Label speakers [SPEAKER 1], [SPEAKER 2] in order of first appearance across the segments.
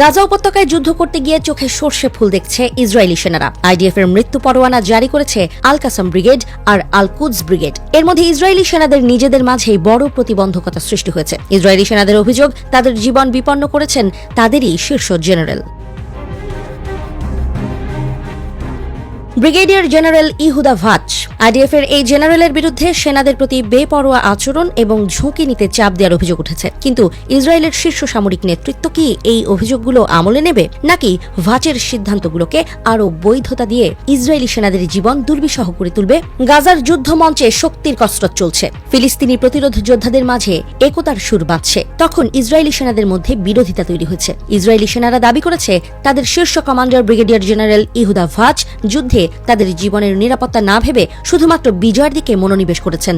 [SPEAKER 1] গাজা উপত্যকায় যুদ্ধ করতে গিয়ে চোখে সর্ষে ফুল দেখছে ইসরায়েলি সেনারা। আইডিএফ এর মৃত্যু পরোয়ানা জারি করেছে আল কাসাম ব্রিগেড আর আল কুদস ব্রিগেড। এর মধ্যে ইসরায়েলি সেনাদের নিজেদের মাঝেই বড় প্রতিবন্ধকতা সৃষ্টি হয়েছে। ইসরায়েলি সেনাদের অভিযোগ, তাদের জীবন বিপন্ন করেছেন তাদেরই শীর্ষ general. Brigadier general Yehuda Vach IDF এর এই জেনারেলের বিরুদ্ধে সেনাদের প্রতি বেপরোয়া আচরণ এবং ঝুঁকি নিতে চাপ দেওয়ার অভিযোগ উঠেছে। কিন্তু ইসরায়েলের শীর্ষ সামরিক নেতৃত্ব কি এই অভিযোগগুলো আমলে নেবে? নাকি ভাচের সিদ্ধান্তগুলোকে আরও বৈধতা দিয়ে ইসরায়েলি সেনাদের জীবন দুর্বিষহ করে তুলবে? গাজার যুদ্ধ মঞ্চে শক্তির কসরত চলছে। ফিলিস্তিনি প্রতিরোধ যোদ্ধাদের মাঝে একতার সুর বাঁধছে। তখন ইসরায়েলি সেনাদের মধ্যে বিরোধিতা তৈরি হয়েছে। ইসরায়েলি সেনারা দাবি করেছে, তাদের শীর্ষ commander brigadier general Yehuda Vach যুদ্ধে তাদের জীবনের নিরাপত্তা না ভেবে শুধুমাত্র বিজয়ের দিকে মনোনিবেশ করেছেন।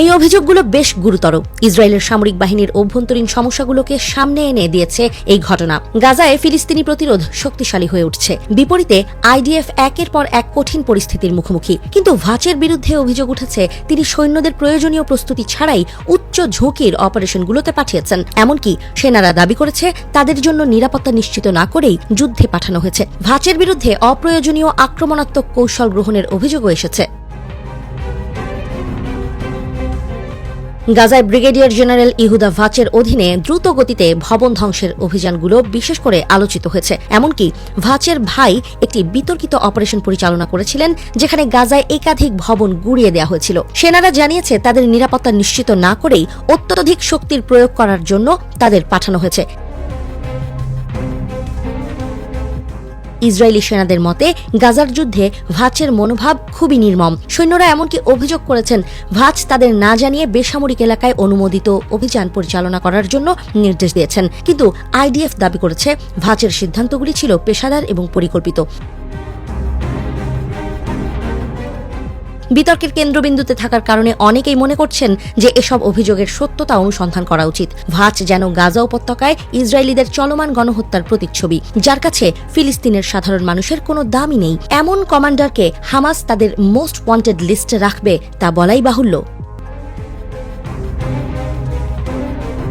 [SPEAKER 1] এই অভিযোগগুলো বেশ গুরুতর। ইসরায়েলের সামরিক বাহিনীর অভ্যন্তরীণ সমস্যাগুলোকে সামনে এনে দিয়েছে এই ঘটনা। গাজায় ফিলিস্তিনি প্রতিরোধ শক্তিশালী হয়ে উঠছে। বিপরীতে, আইডিএফ একের পর এক কঠিন পরিস্থিতির মুখোমুখি। কিন্তু ভাচের বিরুদ্ধে অভিযোগ উঠেছে, তিনি সৈন্যদের প্রয়োজনীয় প্রস্তুতি ছাড়াই উচ্চ ঝুঁকির অপারেশনগুলোতে পাঠিয়েছেন। এমনকি সেনারা দাবি করেছে, তাদের জন্য নিরাপত্তা নিশ্চিত না করেই যুদ্ধে পাঠানো হয়েছে। ভাচের বিরুদ্ধে অপ্রয়োজনীয় আক্রমণাত্মক কৌশল গ্রহণের অভিযোগও এসেছে। গাজায় ব্রিগেডিয়ার জেনারেল ইহুদা ভাচের অধীনে দ্রুত গতিতে ভবন ধ্বংসের অভিযানগুলো বিশেষ করে আলোচিত হয়েছে। এমনকি ভাচের ভাই একটি বিতর্কিত অপারেশন পরিচালনা করেছিলেন, যেখানে গাজায় একাধিক ভবন গুড়িয়ে দেওয়া হয়েছিল। সেনারা জানিয়েছে, তাদের নিরাপত্তা নিশ্চিত না করেই অত্যধিক শক্তির প্রয়োগ করার জন্য তাদের পাঠানো হয়েছে। ইসরায়েলি সেনাদের মতে, গাজার যুদ্ধে ভাচের মনোভাব খুবই নির্মম। সৈন্যরা এমনকি অভিযোগ করেছেন ভাচ তাদের না জানিয়ে বেসামরিক এলাকায় অনুমোদিত অভিযান পরিচালনা করার জন্য নির্দেশ দিয়েছেন। কিন্তু আইডিএফ দাবি করেছে ভাচের সিদ্ধান্তগুলি ছিল পেশাদার এবং পরিকল্পিত। বিতর্কের কেন্দ্রবিন্দুতে থাকার কারণে অনেকেই মনে করছেন যে এসব অভিযোগের সত্যতা অনুসন্ধান করা উচিত। ভাচ যেন গাজা উপত্যকায় ইসরায়েলিদের চলমান গণহত্যার প্রতিচ্ছবি। যার কাছে ফিলিস্তিনের সাধারণ মানুষের কোনো দামই নেই। এমন কমান্ডারকে হামাস তাদের মোস্ট ওয়ান্টেড লিস্টে রাখবে তা বলাই বাহুল্য।